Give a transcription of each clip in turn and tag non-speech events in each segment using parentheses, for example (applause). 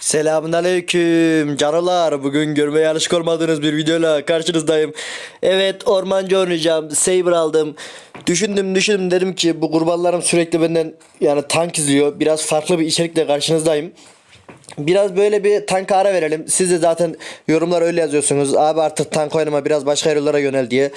Selamünaleyküm canılar. Bugün görmeye alışık olmadığınız bir videoyla karşınızdayım. Evet ormancı oynayacağım. Saber aldım. Düşündüm düşündüm dedim ki bu kurbanlarım sürekli benden yani tank izliyor. Biraz farklı bir içerikle karşınızdayım. Biraz böyle bir tank ara verelim. Siz de zaten yorumlar öyle yazıyorsunuz. Abi artık tank oynama biraz başka yollara yönel diye.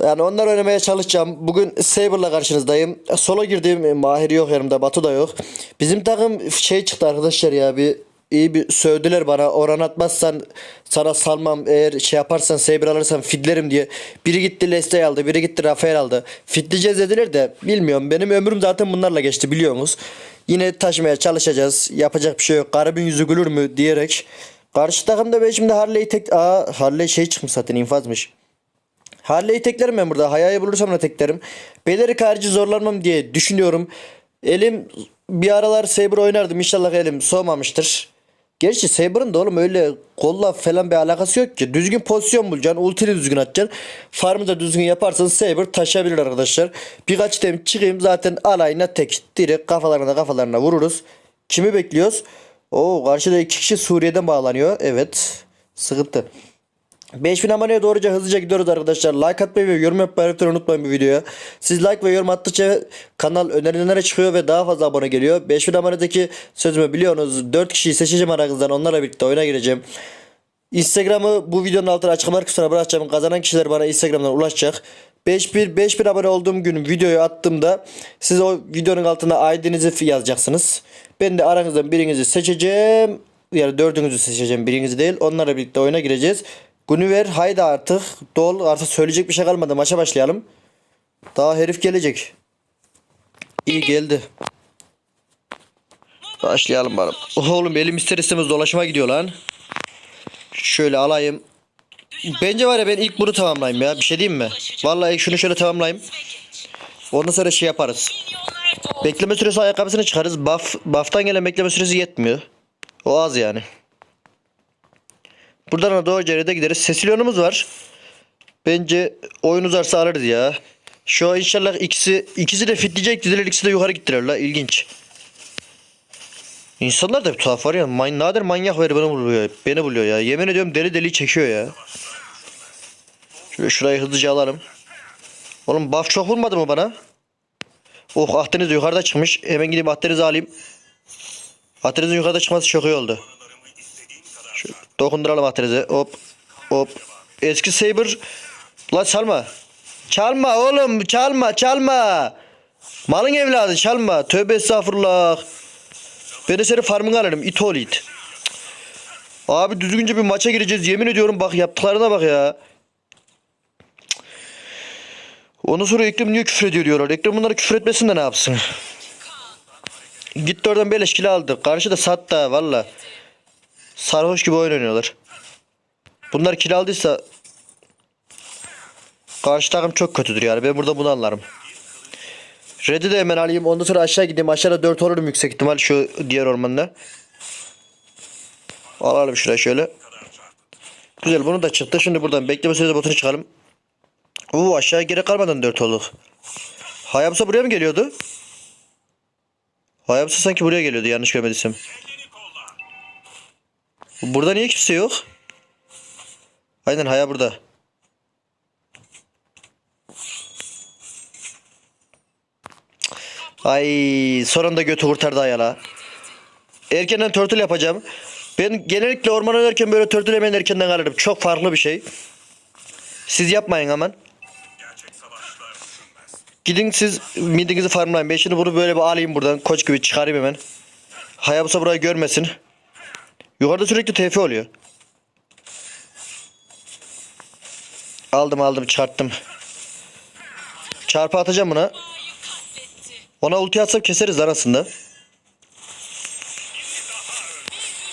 Yani onlar oynamaya çalışacağım. Bugün Saber'la karşınızdayım. Solo girdim. Mahir yok yanımda. Batu da yok. Bizim takım şey çıktı arkadaşlar ya. Bir iyi bir sövdüler bana. Oran atmazsan sana salmam. Eğer şey yaparsan Saber alırsan fidlerim diye. Biri gitti Leste aldı. Biri gitti Rafael aldı. Fidleyeceğiz dediler de bilmiyorum. Benim ömrüm zaten bunlarla geçti biliyorsunuz. Yine taşımaya çalışacağız. Yapacak bir şey yok. Garibin yüzü gülür mü diyerek. Karşı takımda ben şimdi Harley tek... Aa Harley şey çıkmış zaten infazmış. Harley'i teklerim ben burada. Hayayı bulursam da teklerim. Beleri karşı zorlanmam diye düşünüyorum. Elim bir aralar Saber oynardım. İnşallah elim soğumamıştır. Gerçi Saber'ın da oğlum öyle kolla falan bir alakası yok ki. Düzgün pozisyon bulacaksın. Ultini düzgün atacaksın. Farmı da düzgün yaparsan Saber taşıyabilir arkadaşlar. Birkaç tem çıkayım zaten alayına tek. Direkt kafalarına kafalarına vururuz. Kimi bekliyoruz? Oo karşıda iki kişi Suriye'den bağlanıyor. Evet. Sıkıntı. 5000 aboneye doğruca hızlıca gidiyoruz arkadaşlar. Like atmayı ve yorum yapmayı unutmayın bu videoya. Siz like ve yorum attıkça kanal önerilenlere çıkıyor ve daha fazla abone geliyor. 5000 abonedeki sözümü biliyorsunuz. 4 kişiyi seçeceğim aranızdan. Onlarla birlikte oyuna gireceğim. Instagram'ı bu videonun altına açıklamalar kısmına bırakacağım. Kazanan kişiler bana Instagram'dan ulaşacak. 5000 5000 abone olduğum gün videoyu attığımda siz o videonun altına ID'nizi yazacaksınız. Ben de aranızdan birinizi seçeceğim. Yani dördünüzü seçeceğim birinizi değil. Onlarla birlikte oyuna gireceğiz. Günüver haydi artık. Dol artık söyleyecek bir şey kalmadı. Maça başlayalım. Daha herif gelecek. İyi geldi. Başlayalım bari. Oğlum elim ister istemez dolaşıma gidiyor lan. Şöyle alayım. Bence var ya ben ilk bunu tamamlayayım ya. Bir şey diyeyim mi? Vallahi şunu şöyle tamamlayayım. Ondan sonra şey yaparız. Bekleme süresi ayakkabısını çıkarız. Buff, buff'tan gelen bekleme süresi yetmiyor. O az yani. Buradan da doğru cerede gideriz. Sesilyonumuz var. Bence oyun uzarsa alırız ya. Şu an inşallah ikisi ikisi de fitleyecek dediler. ikisi de yukarı gittiler la. İlginç. İnsanlar da bir tuhaf var ya. Man nadir manyak var beni buluyor. Beni buluyor ya. Yemin ediyorum deli deli çekiyor ya. Şöyle şurayı hızlıca alalım. Oğlum buff çok vurmadı mı bana? Oh Akdeniz de yukarıda çıkmış. Hemen gideyim Akdeniz'i alayım. Akdeniz'in yukarıda çıkması çok iyi oldu. Dokunduralım Akdeniz'e. Hop hop. Eski Saber. La çalma. Çalma oğlum çalma çalma. Malın evladı çalma. Tövbe estağfurullah. Ben de senin farmını alırım. it oğlu it. Abi düzgünce bir maça gireceğiz. Yemin ediyorum bak yaptıklarına bak ya. Ondan sonra Ekrem niye küfür ediyor diyorlar. Ekrem bunları küfür etmesin de ne yapsın? Gitti oradan beleş kilo aldı. Karşıda sat da valla. Sarhoş gibi oyun oynuyorlar. Bunlar kilo aldıysa karşı takım çok kötüdür yani. Ben burada bunu anlarım. Red'i de hemen alayım. Ondan sonra aşağı gideyim. Aşağıda 4 olurum yüksek ihtimal şu diğer ormanda. Alalım şuraya şöyle. Güzel bunu da çıktı. Şimdi buradan bekleme süresi botunu çıkalım. Oo aşağı geri kalmadan 4 olduk. Hayabusa buraya mı geliyordu? Hayabusa sanki buraya geliyordu yanlış görmediysem. Burada niye kimse yok? Aynen Haya burada. Ay sonunda götü kurtardı Hayala. Erkenden törtül yapacağım. Ben genellikle orman oynarken böyle törtül hemen erkenden alırım. Çok farklı bir şey. Siz yapmayın aman. Gidin siz midinizi farmlayın. Ben şimdi bunu böyle bir alayım buradan. Koç gibi çıkarayım hemen. Hayabusa burayı görmesin. Yukarıda sürekli TF oluyor. Aldım aldım çıkarttım. Çarpı atacağım buna. Ona ulti atsam keseriz arasında.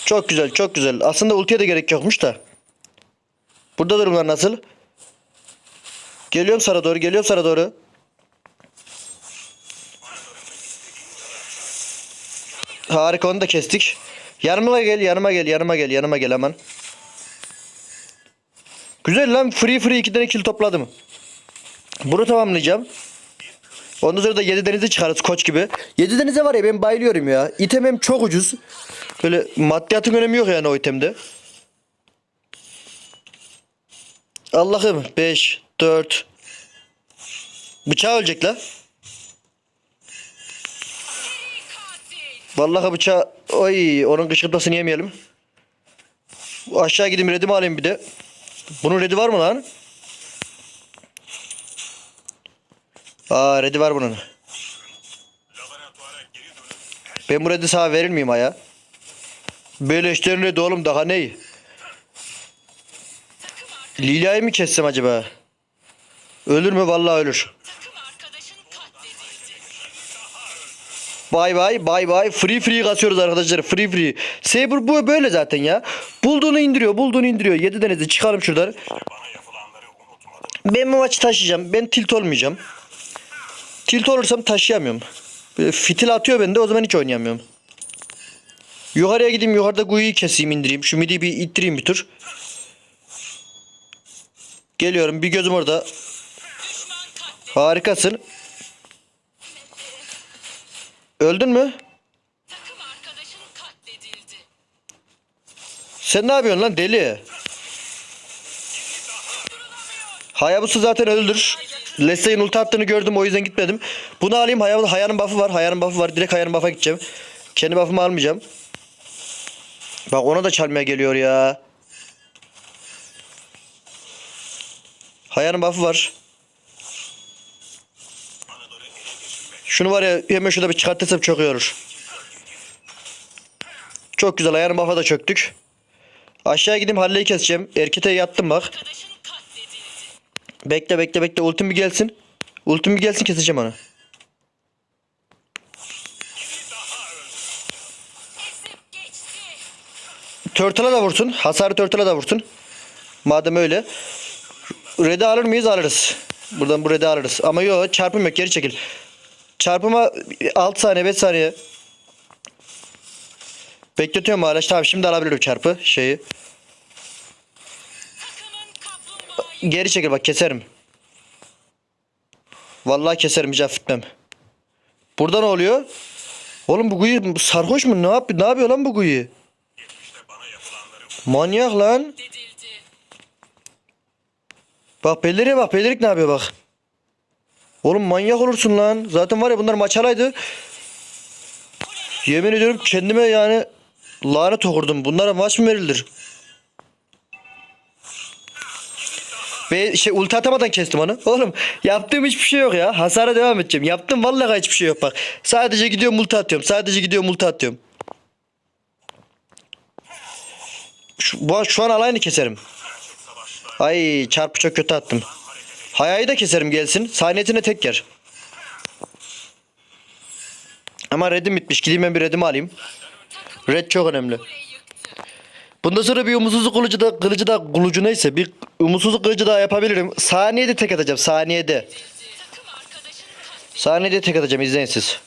Çok güzel çok güzel. Aslında ultiye de gerek yokmuş da. Burada durumlar nasıl? Geliyorum sana doğru geliyorum sana doğru. Harika onu da kestik. Yanıma gel yanıma gel yanıma gel yanıma gel hemen. Güzel lan free free iki tane kill topladım. Bunu tamamlayacağım. Ondan sonra da yedi denize çıkarız koç gibi. Yedi denize var ya ben bayılıyorum ya. İtem hem çok ucuz. Böyle maddiyatın önemi yok yani o itemde. Allah'ım 5 4 Bıçağı ölecek la. Vallahi bıçağı oy onun kışkırtmasını yemeyelim. Aşağı gideyim redimi alayım bir de. Bunun redi var mı lan? Aa redi var bunun. Ben bu redi sana verir miyim aya? Böyle işlerin redi oğlum daha ne? Lilya'yı mı kessem acaba? Ölür mü? Vallahi ölür. Bay bay bay bay free free kasıyoruz arkadaşlar free free. Saber bu böyle zaten ya. Bulduğunu indiriyor bulduğunu indiriyor. 7 denizde çıkalım şuradan. Ben bu maçı taşıyacağım. Ben tilt olmayacağım. Tilt olursam taşıyamıyorum. Böyle fitil atıyor bende o zaman hiç oynayamıyorum. Yukarıya gideyim yukarıda Gui'yi keseyim indireyim. Şu midi bir ittireyim bir tur. Geliyorum bir gözüm orada. Harikasın. Öldün mü? Takım arkadaşın katledildi. Sen ne yapıyorsun lan deli? Hayabusa zaten öldür. Leslie'nin ulti attığını gördüm o yüzden gitmedim. Bunu alayım Hayabusa Haya'nın buff'ı var. Haya'nın buff'ı var. Direkt Haya'nın buff'a gideceğim. Kendi buff'ımı almayacağım. Bak ona da çalmaya geliyor ya. Haya'nın buff'ı var. Şunu var ya hemen şurada bir çıkartırsam çok. Çok güzel ayağının buff'a da çöktük. Aşağı gideyim Halle'yi keseceğim. Erkete yattım bak. Bekle bekle bekle ultim bir gelsin. Ultim bir gelsin keseceğim onu. Turtle'a da vursun. Hasarı Turtle'a da vursun. Madem öyle. Red'i alır mıyız? Alırız. Buradan bu Red'i alırız. Ama yok çarpım yok geri çekil. Çarpıma 6 saniye 5 saniye. Bekletiyorum hala. Tamam şimdi alabilirim çarpı şeyi. Geri çekil bak keserim. Vallahi keserim hiç affetmem. Burada ne oluyor? Oğlum bu Guyi sarhoş mu? Ne yapıyor? Ne yapıyor lan bu Guyi? Manyak lan. Bak Pellerik'e bak. Pellerik ne yapıyor bak. Oğlum manyak olursun lan. Zaten var ya bunlar maç alaydı. Yemin ediyorum kendime yani lanet okurdum. Bunlara maç mı verilir? Ve şey ulti atamadan kestim onu. Oğlum yaptığım hiçbir şey yok ya. Hasara devam edeceğim. Yaptım vallahi hiçbir şey yok bak. Sadece gidiyorum ulti atıyorum. Sadece gidiyorum ulti atıyorum. Şu, bu, şu an alayını keserim. Ay çarpı çok kötü attım. Hayayı da keserim gelsin. Saniyetine tek yer. Ama redim bitmiş. Gideyim ben bir redimi alayım. Red çok önemli. Bundan sonra bir umutsuzluk kılıcı da kılıcı da kılıcı neyse bir umutsuzluk kılıcı daha yapabilirim. Saniyede tek atacağım. Saniyede. Saniyede tek atacağım. izleyin siz.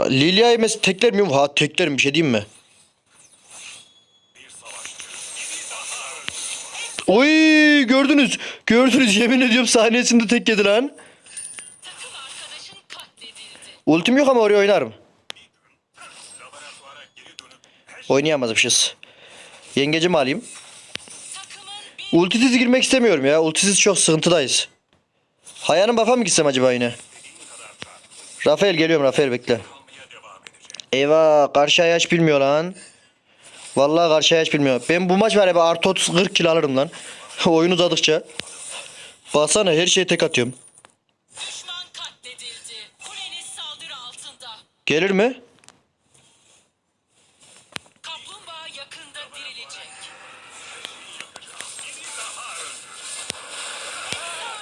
Lilia'yı mesela tekler miyim? Ha teklerim bir şey diyeyim mi? Oy gördünüz. Gördünüz yemin ediyorum saniyesinde tek yedi lan. Ultim yok ama oraya oynarım. Oynayamazmışız. Yengecimi alayım. Ultisiz girmek istemiyorum ya. Ultisiz çok sıkıntıdayız. Haya'nın bafa mı gitsem acaba yine? Rafael geliyorum Rafael bekle. Eyvah karşı ayaç bilmiyor lan. Vallahi karşı ayaç bilmiyor. Ben bu maç var ya artı 30 40 kilo alırım lan. (laughs) Oyun uzadıkça. Baksana her şeyi tek atıyorum. düşman katledildi. Kuleniz saldırı altında. Gelir mi? Kaplumbağa yakında dirilecek.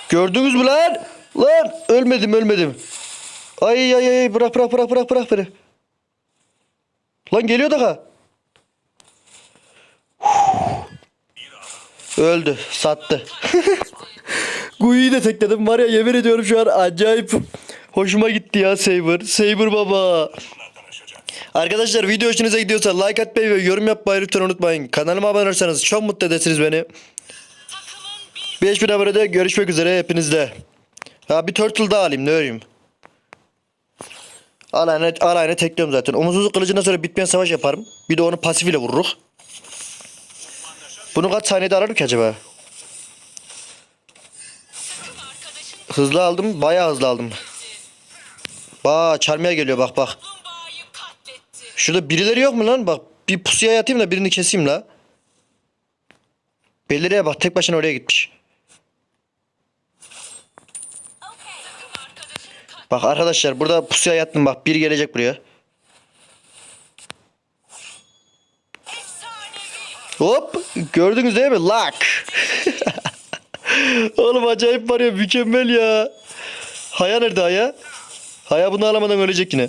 Gördünüz mü lan? Lan ölmedim ölmedim. Ay ay ay bırak bırak bırak bırak bırak beni. Lan geliyor daha. Öldü. Sattı. (laughs) Gui'yi de tekledim var ya yemin ediyorum şu an acayip hoşuma gitti ya Saber. Saber baba. Arkadaşlar video hoşunuza gidiyorsa like atmayı ve yorum yapmayı lütfen unutmayın. Kanalıma abone olursanız çok mutlu edersiniz beni. Takımın bir 5000 abonede görüşmek üzere hepinizle. Ha bir turtle daha alayım ne öreyim. Alayına, alayına tekliyorum zaten. Umutsuzluk kılıcından sonra bitmeyen savaş yaparım. Bir de onu pasif ile vururuz. Bunu kaç saniyede ararım ki acaba? Hızlı aldım. Bayağı hızlı aldım. Bak çarmıha geliyor bak bak. Şurada birileri yok mu lan? Bak bir pusuya yatayım da birini keseyim la. Belireye bak tek başına oraya gitmiş. Bak arkadaşlar burada pusuya yattım bak biri gelecek buraya. Hop gördünüz değil mi? Lock. (laughs) Oğlum acayip var ya mükemmel ya. Haya nerede Haya? Haya bunu alamadan ölecek yine.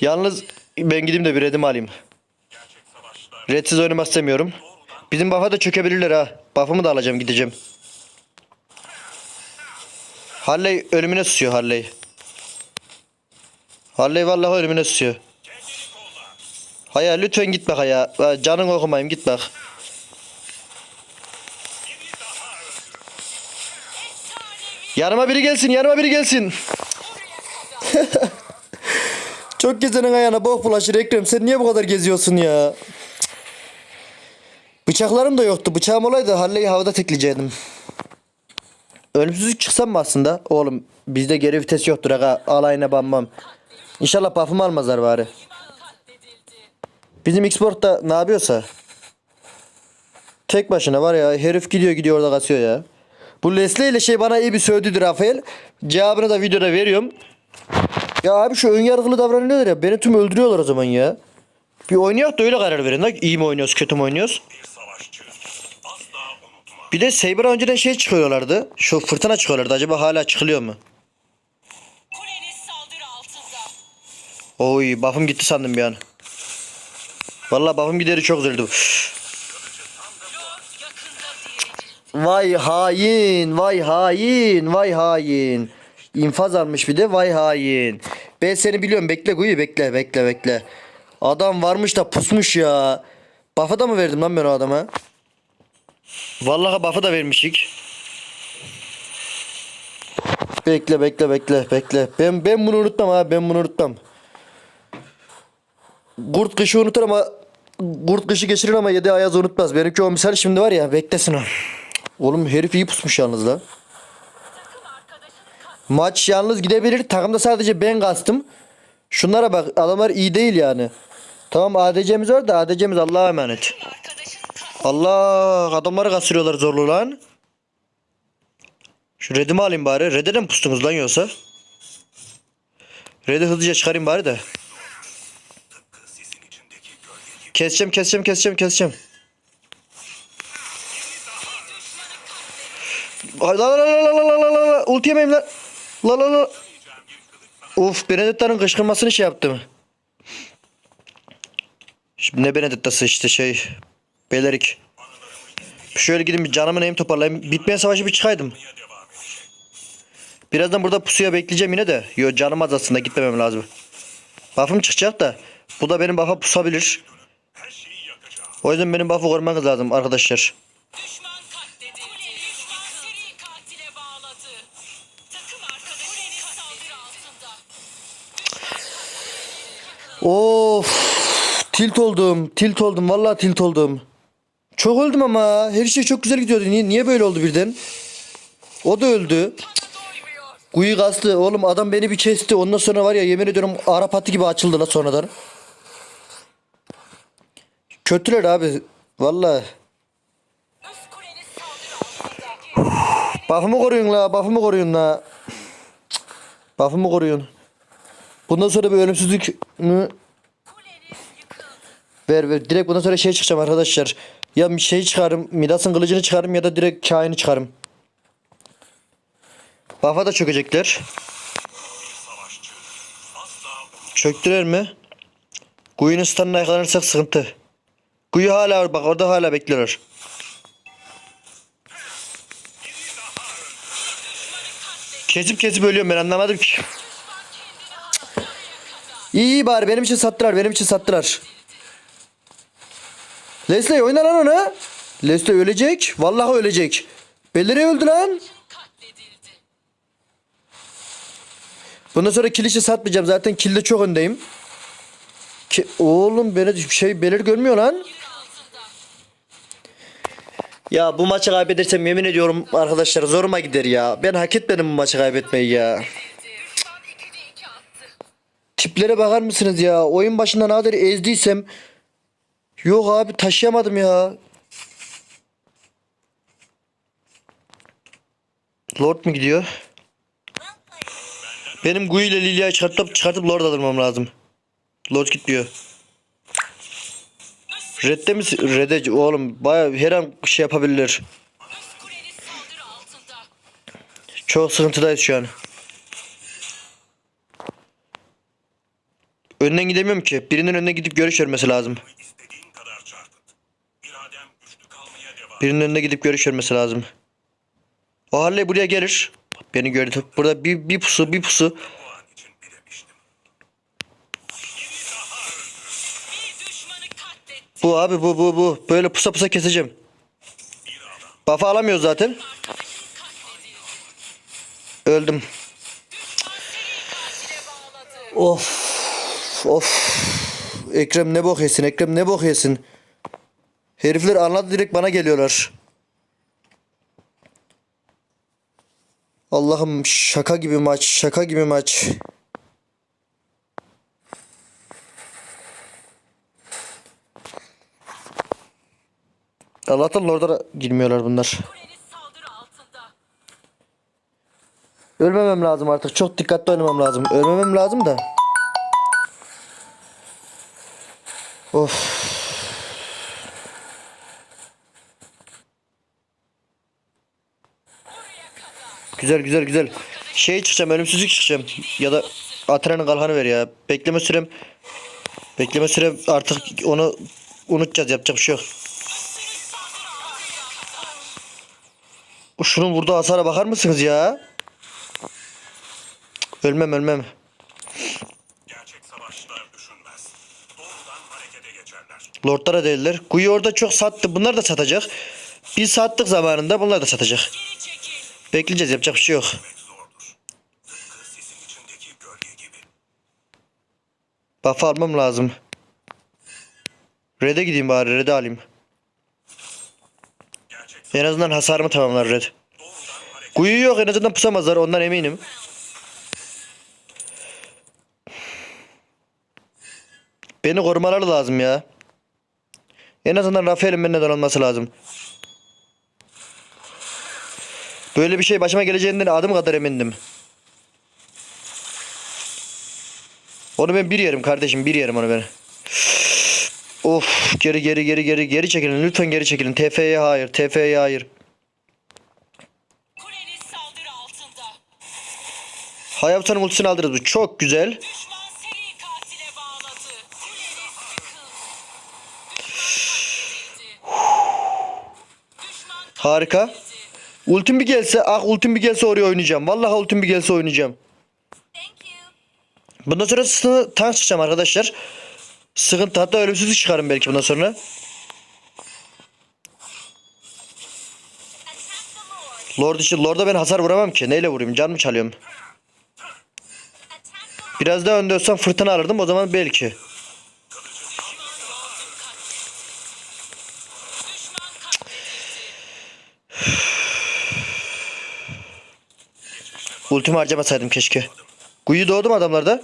Yalnız ben gideyim de bir redimi alayım. Redsiz oynamak istemiyorum. Bizim buff'a da çökebilirler ha. Buff'ımı da alacağım gideceğim. Harley ölümüne susuyor Harley. Harley vallahi ölümüne susuyor. Haya lütfen git bak Haya. Ha, Canın okumayayım git bak. Yanıma biri gelsin yanıma biri gelsin. (laughs) Çok gezenin ayağına bok bulaşır Ekrem. Sen niye bu kadar geziyorsun ya? Bıçaklarım da yoktu. Bıçağım olaydı Halley'i havada tekleyecektim. Ölümsüzlük çıksam mı aslında? Oğlum bizde geri vites yoktur aga. Alayına banmam. İnşallah buff'ımı almazlar bari. Bizim Xport da ne yapıyorsa. Tek başına var ya herif gidiyor gidiyor orada kasıyor ya. Bu Leslie ile şey bana iyi bir sövdüdür Rafael. Cevabını da videoda veriyorum. Ya abi şu ön yargılı davranıyorlar ya. Beni tüm öldürüyorlar o zaman ya. Bir oynayak da öyle karar verin. Lan. İyi mi oynuyoruz kötü mü oynuyoruz? Bir de Saber'a önceden şey çıkıyorlardı. Şu fırtına çıkıyorlardı. Acaba hala çıkılıyor mu? Oy buff'ım gitti sandım bir an. Vallahi buff'ım gideri çok dirilecek. Vay hain, vay hain, vay hain. İnfaz almış bir de vay hain. Ben seni biliyorum bekle Guyu bekle bekle bekle. Adam varmış da pusmuş ya. Buff'ı da mı verdim lan ben o adama? Vallahi buff'ı da vermişik. Bekle bekle bekle bekle. Ben ben bunu unutmam abi ben bunu unutmam. Kurt kışı unutur ama Kurt kışı geçirir ama yedi ayaz unutmaz. Benimki o misal şimdi var ya beklesin o. Oğlum herif iyi pusmuş yalnız kat. Maç yalnız gidebilir. Takımda sadece ben kastım. Şunlara bak adamlar iyi değil yani. Tamam ADC'miz var da ADC'miz Allah'a emanet. Allah adamları kasırıyorlar zorlu lan. Şu redimi alayım bari. Red'e de mi pustunuz lan yoksa? Red'i hızlıca çıkarayım bari de. Keseceğim keseceğim keseceğim keseceğim. La la la la la la la la ulti yemeyim lan. La la la. Uf Benedetta'nın kışkırmasını şey yaptım. Şimdi ne Benedetta'sı işte şey. Belerik. Şöyle gidin bir canımı neyim toparlayayım. Bitmeyen savaşı bir çıkaydım. Birazdan burada pusuya bekleyeceğim yine de. Yo canım az aslında gitmemem lazım. Buff'ım çıkacak da. Bu da benim buff'a pusabilir. O yüzden benim buff'ı korumanız lazım arkadaşlar. Düşman katledildi. Düşman seri katile bağladı. Takım arkadaşın saldırı altında. Of. Tilt oldum. Tilt oldum. Vallahi tilt oldum. Çok öldüm ama. Her şey çok güzel gidiyordu. Niye, niye böyle oldu birden? O da öldü. Kuyu kastı. Oğlum adam beni bir kesti. Ondan sonra var ya yemin ediyorum Arap atı gibi açıldı la sonradan. Kötüler abi. Altında. Buff'ımı koruyun la. Buff'ımı koruyun la. Buff'ımı koruyun. Bundan sonra bir ölümsüzlük mü? Ver ver. Direkt bundan sonra şey çıkacağım arkadaşlar. Ya bir şey çıkarım. Midas'ın kılıcını çıkarım ya da direkt kaini çıkarım. Buff'a da çökecekler. Çöktüler mi? Kuyunun stun'ına yakalanırsak sıkıntı. Kuyu hala bak orada hala bekliyorlar. Kesip kesip ölüyorum ben anlamadım ki. İyi iyi bari benim için sattılar benim için sattılar. Leslie oyna lan onu. Leslie ölecek. Vallahi ölecek. Belleri öldü lan. Bundan sonra kilişi satmayacağım. Zaten kilde çok öndeyim. Ki, oğlum beni şey belir görmüyor lan. Ya bu maçı kaybedersem yemin ediyorum arkadaşlar zoruma gider ya. Ben hak etmedim bu maçı kaybetmeyi ya. Düşman 2'de 2 attı. Tiplere bakar mısınız ya? Oyun başında ne kadar ezdiysem. Yok abi taşıyamadım ya. Lord mu gidiyor? Benim Gui ile Lilia'yı çıkartıp çıkartıp Lord alırmam lazım. Lord gitmiyor. Red'de mi? Red'e oğlum baya her an şey altında. Çok sıkıntıdayız şu an. Önden gidemiyorum ki. Birinin önüne gidip görüş vermesi lazım. Birinin önüne gidip görüş vermesi lazım. O Harley buraya gelir. Beni gördü. Burada bir, bir pusu bir pusu. Bu abi bu bu bu. Böyle pusa pusa keseceğim. Buff'ı alamıyoruz zaten. Öldüm. Of. Of. Ekrem ne bok yesin. Ekrem ne bok yesin. Herifler anladı direkt bana geliyorlar. Allah'ım şaka gibi maç. Şaka gibi maç. Allah'tan orada girmiyorlar bunlar. Ölmemem lazım artık. Çok dikkatli oynamam lazım. Ölmemem lazım da. Of. Güzel güzel güzel. Şey çıkacağım ölümsüzlük çıkacağım. Ya da Atren'in kalkanı ver ya. Bekleme sürem. Bekleme sürem artık onu unutacağız yapacak bir şey yok. Şunun vurduğu hasara bakar mısınız ya? Ölmem ölmem. Gerçek savaşçılar düşünmez. Doğrudan harekete geçerler. Lordlara değiller. Guyu orada çok sattı. Bunlar da satacak. Biz sattık zamanında bunlar da satacak. Bekleyeceğiz yapacak bir şey yok. Buff'ı almam lazım. Red'e gideyim bari. Red'e alayım. En azından hasarımı tamamlar Red. Guyu yok en azından pusamazlar ondan eminim. Beni korumaları lazım ya. En azından Rafael'in benden olması lazım. Böyle bir şey başıma geleceğinden adım kadar emindim. Onu ben bir yerim kardeşim bir yerim onu ben. Of geri geri geri geri geri çekilin lütfen geri çekilin. TF'ye hayır TF'ye hayır. Hayatın ultisini aldırırız bu. Çok güzel. Harika. Ultim bir gelse, ah ultim bir gelse oraya oynayacağım. Vallahi ultim bir gelse oynayacağım. Bundan sonra sıkıntı tank çıkacağım arkadaşlar. Sıkıntı hatta ölümsüzlük çıkarım belki bundan sonra. Lord için Lord'a ben hasar vuramam ki. Neyle vurayım? Can mı çalıyorum? Biraz daha önde olsam fırtına alırdım o zaman belki. Ultimi harcamasaydım keşke. Guyu doğdum adamlarda.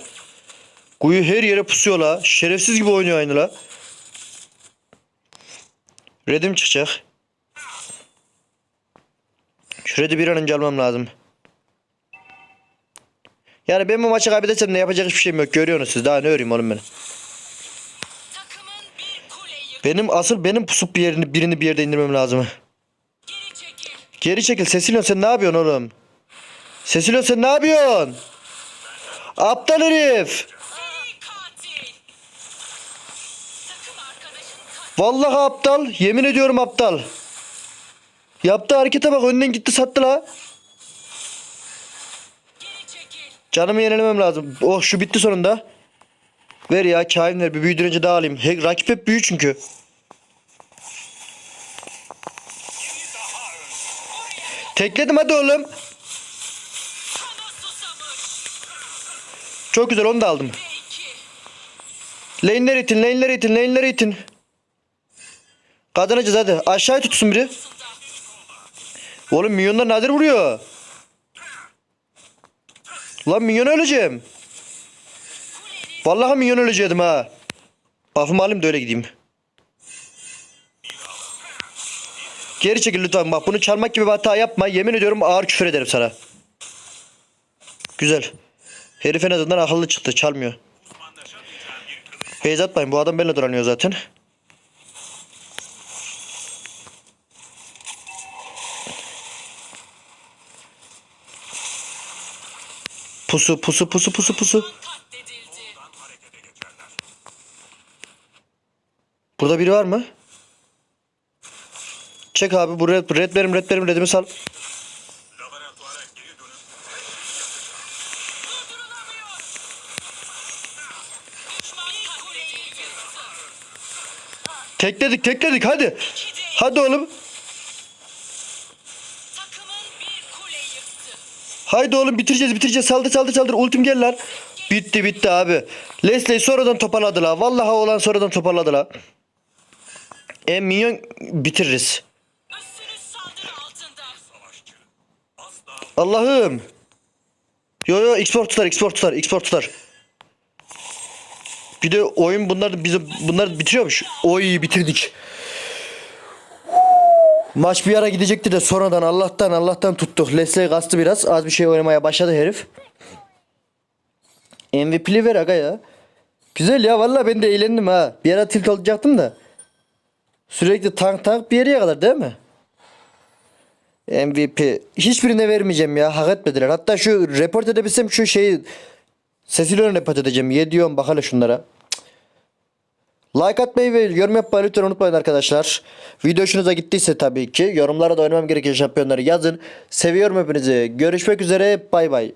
Guyu her yere pusuyor la. Şerefsiz gibi oynuyor aynı la. Red'im çıkacak. Şu Red'i bir an önce almam lazım. Yani ben bu maçı kaybedersem ne yapacak hiçbir şeyim yok. Görüyorsunuz siz. Daha ne öreyim oğlum ben. Benim asıl benim pusup bir yerini birini bir yerde indirmem lazım. Geri çekil. Geri çekil. Sen ne yapıyorsun oğlum? Cecilio sen ne yapıyorsun? Aptal herif. Vallahi aptal. Yemin ediyorum aptal. Yaptığı harekete bak önden gitti sattı la. Canımı yenilemem lazım. Oh şu bitti sonunda. Ver ya kain ver bir büyüdürünce daha alayım. He, rakip hep büyü çünkü. Tekledim hadi oğlum. Çok güzel onu da aldım. B2. Lane'ler itin, lane'ler itin, lane'ler itin. Kazanacağız hadi. Aşağıya tutsun biri. Oğlum minyonlar nadir vuruyor. Lan minyon öleceğim. Vallahi minyon öleceğim ha. Buff'ımı alayım da öyle gideyim. Geri çekil lütfen bak bunu çalmak gibi bir hata yapma. Yemin ediyorum ağır küfür ederim sana. Güzel. Herif en azından akıllı çıktı çalmıyor. Beyz atmayın bu adam benimle dolanıyor zaten. Pusu pusu pusu pusu pusu. Burada biri var mı? Çek abi bu red, red verim red verim redimi sal. Tekledik tekledik hadi. Hadi oğlum. Haydi oğlum bitireceğiz bitireceğiz. Saldır saldır saldır. Ultim gel lan. Bitti bitti abi. Leslie sonradan toparladı la. Vallahi olan sonradan toparladı la. E minyon bitiririz. Allah'ım. Yo yo export tutar export tutar export tutar. Bir de oyun bunlar bizi bunlar bitiriyormuş. Oy bitirdik. Maç bir ara gidecekti de sonradan Allah'tan Allah'tan tuttuk. Leslie kastı biraz. Az bir şey oynamaya başladı herif. MVP'li ver aga ya. Güzel ya vallahi ben de eğlendim ha. Bir ara tilt olacaktım da. Sürekli tank tank bir yere kadar değil mi? MVP. Hiçbirine vermeyeceğim ya. Hak etmediler. Hatta şu report edebilsem şu şeyi sesiyle report edeceğim. Ye diyorum bak şunlara. Like atmayı ve yorum yapmayı lütfen unutmayın arkadaşlar. Video hoşunuza gittiyse tabii ki yorumlara da oynamam gereken şampiyonları yazın. Seviyorum hepinizi. Görüşmek üzere. Bay bay.